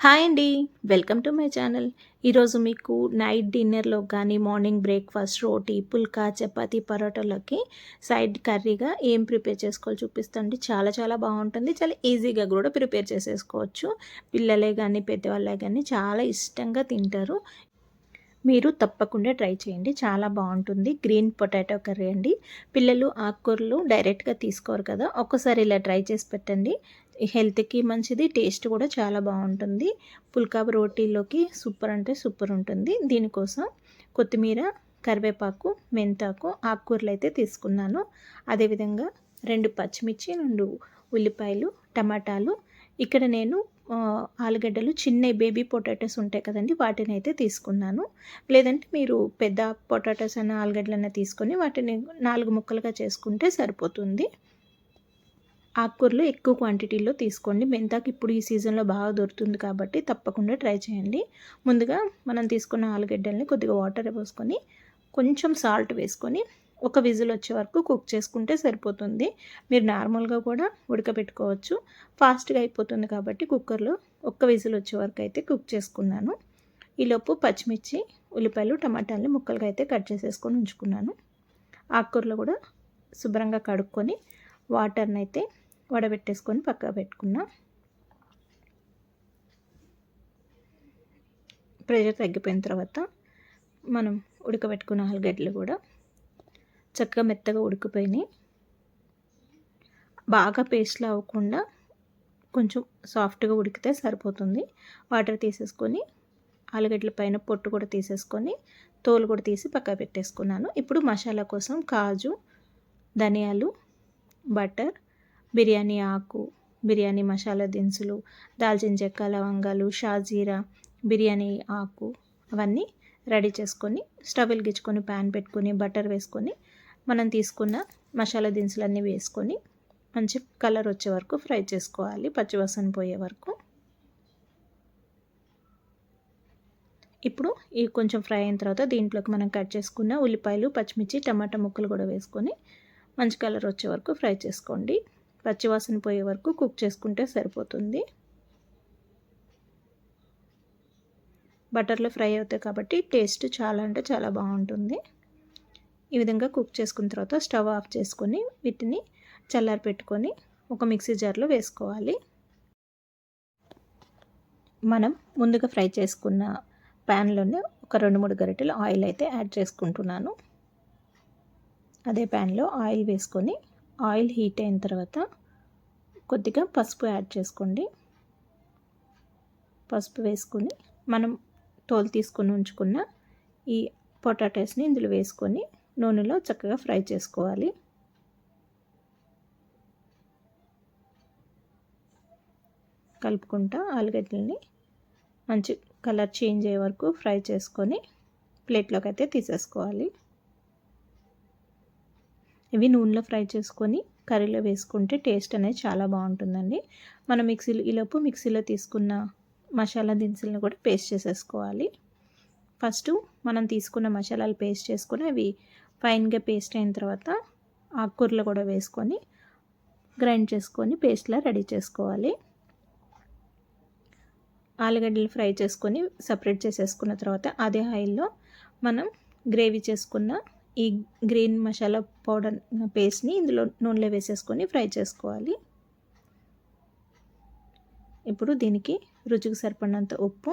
Hi అండి. Welcome to my channel. ఈరోజు మీకు నైట్ డిన్నర్లో కానీ మార్నింగ్ బ్రేక్ఫాస్ట్ రోటీ పుల్కా చపాతి పరోటాలకి సైడ్ కర్రీగా ఏం ప్రిపేర్ చేసుకోవాలి చూపిస్తుంది చాలా చాలా బాగుంటుంది. చాలా ఈజీగా కూడా ప్రిపేర్ చేసేసుకోవచ్చు. పిల్లలే కానీ పెద్దవాళ్ళే కానీ చాలా ఇష్టంగా తింటారు. మీరు తప్పకుండా ట్రై చేయండి. చాలా బాగుంటుంది. గ్రీన్ పొటాటో కర్రీ అండి. పిల్లలు ఆకుకూరలు డైరెక్ట్గా తీసుకోరు కదా. ఒక్కసారి ఇలా ట్రై చేసి పెట్టండి. హెల్త్కి మంచిది టేస్ట్ కూడా చాలా బాగుంటుంది. పుల్కా రోటీలోకి సూపర్ అంటే సూపర్ ఉంటుంది. దీనికోసం కొత్తిమీర కరివేపాకు మెంతాకు ఆకుకూరలు అయితే తీసుకున్నాను. అదేవిధంగా రెండు పచ్చిమిర్చి రెండు ఉల్లిపాయలు టమాటాలు ఇక్కడ నేను ఆలుగడ్డలు చిన్న బేబీ పొటాటోస్ ఉంటాయి కదండి వాటిని అయితే తీసుకున్నాను. లేదంటే మీరు పెద్ద పొటాటోస్ అన్న ఆలుగడ్డలన్న తీసుకొని వాటిని నాలుగు ముక్కలుగా చేసుకుంటే సరిపోతుంది. ఆకుకూరలు ఎక్కువ క్వాంటిటీలో తీసుకోండి. మెంతాకు ఇప్పుడు ఈ సీజన్లో బాగా దొరుకుతుంది కాబట్టి తప్పకుండా ట్రై చేయండి. ముందుగా మనం తీసుకున్న ఆలుగడ్డల్ని కొద్దిగా వాటర్ పోసుకొని కొంచెం సాల్ట్ వేసుకొని ఒక విజిల్ వచ్చే వరకు కుక్ చేసుకుంటే సరిపోతుంది. మీరు నార్మల్గా కూడా ఉడకబెట్టుకోవచ్చు. ఫాస్ట్గా అయిపోతుంది కాబట్టి కుక్కర్లో ఒక్క విజిల్ వచ్చే వరకు అయితే కుక్ చేసుకున్నాను. ఈలోపు పచ్చిమిర్చి ఉల్లిపాయలు టమాటాలని ముక్కలుగా అయితే కట్ చేసేసుకొని ఉంచుకున్నాను. ఆకుకూరలు కూడా శుభ్రంగా కడుక్కొని వాటర్ని అయితే వడబెట్టేసుకొని పక్కన పెట్టుకున్నా. ప్రెషర్ తగ్గిపోయిన తర్వాత మనం ఉడకబెట్టుకున్న ఆలుగడ్డలు కూడా చక్కగా మెత్తగా ఉడికిపోయినాయి. బాగా పేస్ట్లో అవ్వకుండా కొంచెం సాఫ్ట్గా ఉడికితే సరిపోతుంది. వాటర్ తీసేసుకొని ఆలుగడ్డల పైన పొట్టు కూడా తీసేసుకొని తోలు కూడా తీసి పక్క పెట్టేసుకున్నాను. ఇప్పుడు మసాలా కోసం కాజు ధనియాలు బటర్ బిర్యానీ ఆకు బిర్యానీ మసాలా దినుసులు దాల్చిన చెక్క లవంగాలు షాజీరా బిర్యానీ ఆకు అవన్నీ రెడీ చేసుకొని స్టవ్ వెలిగించుకొని ప్యాన్ పెట్టుకొని బటర్ వేసుకొని మనం తీసుకున్న మసాలా దినుసులన్నీ వేసుకొని మంచి కలర్ వచ్చే వరకు ఫ్రై చేసుకోవాలి పచ్చివాసన పోయే వరకు. ఇప్పుడు ఈ కొంచెం ఫ్రై అయిన తర్వాత దీంట్లోకి మనం కట్ చేసుకున్న ఉల్లిపాయలు పచ్చిమిర్చి టమాటా ముక్కలు కూడా వేసుకొని మంచి కలర్ వచ్చే వరకు ఫ్రై చేసుకోండి. పచ్చివాసన పోయే వరకు కుక్ చేసుకుంటే సరిపోతుంది. బటర్లో ఫ్రై అవుతాయి కాబట్టి టేస్ట్ చాలా అంటే చాలా బాగుంటుంది. ఈ విధంగా కుక్ చేసుకున్న తర్వాత స్టవ్ ఆఫ్ చేసుకొని వీటిని చల్లారి పెట్టుకొని ఒక మిక్సీ జార్లో వేసుకోవాలి. మనం ముందుగా ఫ్రై చేసుకున్న ప్యాన్లోనే ఒక రెండు మూడు గరిటెలు ఆయిల్ అయితే యాడ్ చేసుకుంటున్నాను. అదే ప్యాన్లో ఆయిల్ వేసుకొని ఆయిల్ హీట్ అయిన తర్వాత కొద్దిగా పసుపు యాడ్ చేసుకోండి. పసుపు వేసుకొని మనం తోలు తీసుకొని ఉంచుకున్న ఈ పొటాటోస్ని ఇందులో వేసుకొని నూనెలో చక్కగా ఫ్రై చేసుకోవాలి. కలుపుకుంటా ఆలుగడ్డల్ని మంచి కలర్ చేంజ్ అయ్యే వరకు ఫ్రై చేసుకొని ప్లేట్లోకి అయితే తీసేసుకోవాలి. ఇవి నూనెలో ఫ్రై చేసుకొని కర్రీలో వేసుకుంటే టేస్ట్ అనేది చాలా బాగుంటుందండి. మనం మిక్సీలో ఈలోపు మిక్సీలో తీసుకున్న మసాలా దినుసులను కూడా పేస్ట్ చేసేసుకోవాలి. ఫస్ట్ మనం తీసుకున్న మసాలాలు పేస్ట్ చేసుకుని అవి ఫైన్గా పేస్ట్ అయిన తర్వాత ఆకుకూరలు కూడా వేసుకొని గ్రైండ్ చేసుకొని పేస్ట్లా రెడీ చేసుకోవాలి. ఆలుగడ్డలు ఫ్రై చేసుకొని సపరేట్ చేసేసుకున్న తర్వాత అదే ఆయిల్లో మనం గ్రేవీ చేసుకున్న ఈ గ్రీన్ మసాలా పౌడర్ పేస్ట్ని ఇందులో నూనెలో వేసేసుకొని ఫ్రై చేసుకోవాలి. ఇప్పుడు దీనికి రుచికి సరిపడినంత ఉప్పు.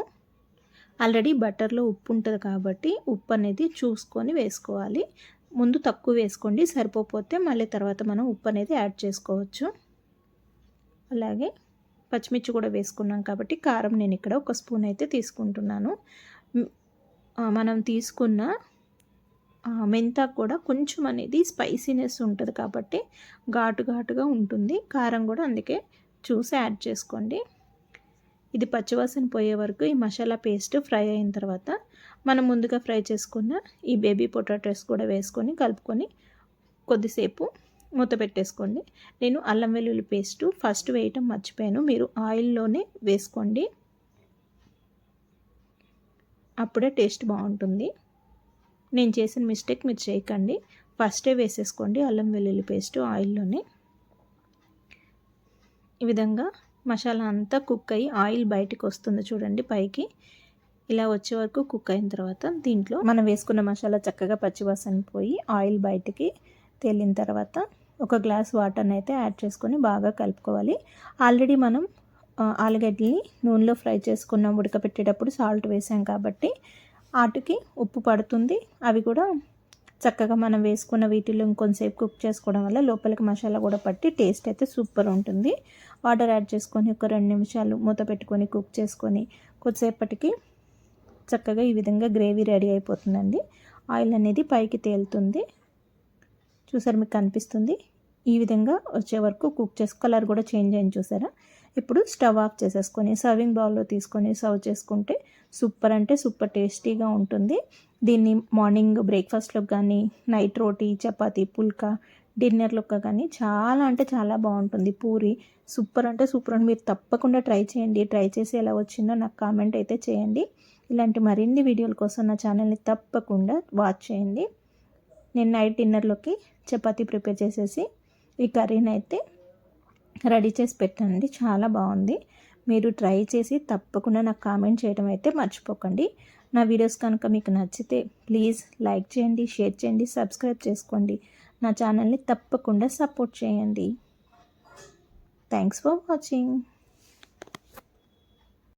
ఆల్రెడీ బటర్లో ఉప్పు ఉంటుంది కాబట్టి ఉప్పు అనేది చూసుకొని వేసుకోవాలి. ముందు తక్కువ వేసుకోండి సరిపోతే మళ్ళీ తర్వాత మనం ఉప్పు అనేది యాడ్ చేసుకోవచ్చు. అలాగే పచ్చిమిర్చి కూడా వేసుకున్నాం కాబట్టి కారం నేను ఇక్కడ ఒక స్పూన్ అయితే తీసుకుంటున్నాను. మనం తీసుకున్న మెంతా కూడా కొంచెం అనేది స్పైసీనెస్ ఉంటుంది కాబట్టి ఘాటు ఘాటుగా ఉంటుంది. కారం కూడా అందుకే చూసి యాడ్ చేసుకోండి. ఇది పచ్చివాసన పోయే వరకు ఈ మసాలా పేస్ట్ ఫ్రై అయిన తర్వాత మనం ముందుగా ఫ్రై చేసుకున్న ఈ బేబీ పొటాటోస్ కూడా వేసుకొని కలుపుకొని కొద్దిసేపు మూత పెట్టేసుకోండి. నేను అల్లం వెల్లుల్లి పేస్ట్ ఫస్ట్ వేయటం మర్చిపోయాను. మీరు ఆయిల్లోనే వేసుకోండి. అప్పుడే టేస్ట్ బాగుంటుంది. నేను చేసిన మిస్టేక్ మీరు చేయకండి. ఫస్టే వేసేసుకోండి అల్లం వెల్లుల్లి పేస్ట్ ఆయిల్లోనే. ఈ విధంగా మసాలా అంతా కుక్ అయ్యి ఆయిల్ బయటికి వస్తుంది చూడండి పైకి. ఇలా వచ్చే వరకు కుక్ అయిన తర్వాత దీంట్లో మనం వేసుకున్న మసాలా చక్కగా పచ్చివాసన పోయి ఆయిల్ బయటికి తేలిన తర్వాత ఒక గ్లాస్ వాటర్ని అయితే యాడ్ చేసుకొని బాగా కలుపుకోవాలి. ఆల్రెడీ మనం ఆలుగడ్డని నూనెలో ఫ్రై చేసుకున్నాం ఉడకపెట్టేటప్పుడు సాల్ట్ వేసాం కాబట్టి వాటికి ఉప్పు పడుతుంది. అవి కూడా చక్కగా మనం వేసుకున్న వీటిలో ఇంకొంతసేపు కుక్ చేసుకోవడం వల్ల లోపలికి మసాలా కూడా పట్టి టేస్ట్ అయితే సూపర్ ఉంటుంది. వాటర్ యాడ్ చేసుకొని ఒక రెండు నిమిషాలు మూత పెట్టుకొని కుక్ చేసుకొని కొద్దిసేపటికి చక్కగా ఈ విధంగా గ్రేవీ రెడీ అయిపోతుందండి. ఆయిల్ అనేది పైకి తేలుతుంది. చూసారు మీకు కనిపిస్తుంది? ఈ విధంగా వచ్చే వరకు కుక్ చేసి కలర్ కూడా చేంజ్ అయింది చూసారా? ఇప్పుడు స్టవ్ ఆఫ్ చేసేసుకొని సర్వింగ్ బౌల్లో తీసుకొని సర్వ్ చేసుకుంటే సూపర్ అంటే సూపర్ టేస్టీగా ఉంటుంది. దీన్ని మార్నింగ్ బ్రేక్ఫాస్ట్లో కానీ నైట్ రోటీ చపాతి పుల్కా డిన్నర్లోకి కానీ చాలా అంటే చాలా బాగుంటుంది. పూరి సూపర్ అంటే సూపర్ అని మీరు తప్పకుండా ట్రై చేయండి. ట్రై చేసి ఎలా వచ్చిందో నాకు కామెంట్ అయితే చేయండి. ఇలాంటి మరిన్ని వీడియోల కోసం నా ఛానల్ని తప్పకుండా వాచ్ చేయండి. నేను నైట్ డిన్నర్లోకి చపాతీ ప్రిపేర్ చేసేసి ఈ కర్రీని అయితే రెడీ చేసి పెట్టండి. చాలా బాగుంది. మీరు ట్రై చేసి తప్పకుండా నాకు కామెంట్ చేయడం అయితే మర్చిపోకండి. నా వీడియోస్ కనుక మీకు నచ్చితే ప్లీజ్ లైక్ చేయండి షేర్ చేయండి సబ్స్క్రైబ్ చేసుకోండి. నా ఛానల్ని తప్పకుండా సపోర్ట్ చేయండి. Thanks for watching.